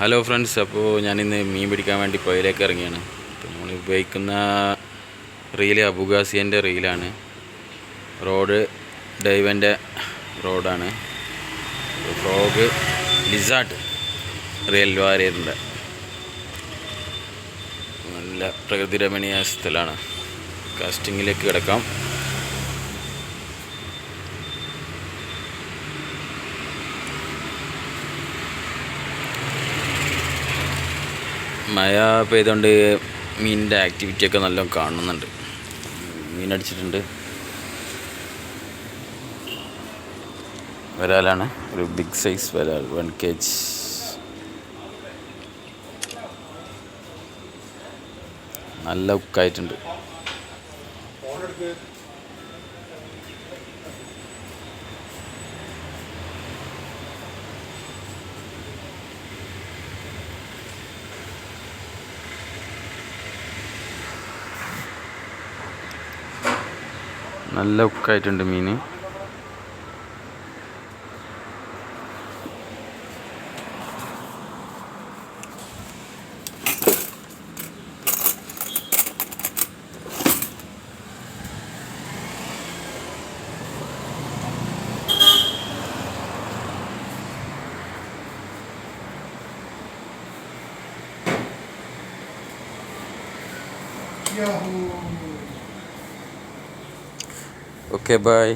Hello friends അപ്പോൾ ഞാനിന്ന് മീൻ പിടിക്കാൻ വേണ്ടി പുഴയിലേക്ക് ഇറങ്ങിയാണ്. അപ്പോൾ നമ്മൾ ഉപയോഗിക്കുന്ന റീൽ അബുഗാസിയന്റെ റീലാണ്. റോഡ് ഡൈവന്റെ റോഡാണ്. ഫ്രോഗ് ലിസാർഡ് റിയൽ വാരിയറിന്റെ നല്ല പ്രകൃതിരമണീയ സ്ഥലമാണ്. കാസ്റ്റിങ്ങിലേക്ക് കിടക്കാം. മഴ പെയ്തുകൊണ്ട് മീനിന്റെ ആക്ടിവിറ്റി ഒക്കെ നല്ല കാണുന്നുണ്ട്. മീനടിച്ചിട്ടുണ്ട്. വരാലാണ് ഒരു ബിഗ് സൈസ് വരാൽ വൺ കെ ജി നല്ല ഉക്കായിട്ടുണ്ട് നല്ല ഉക്കായിട്ടുണ്ട് മീൻ ಓಕೆ ಬಾಯ್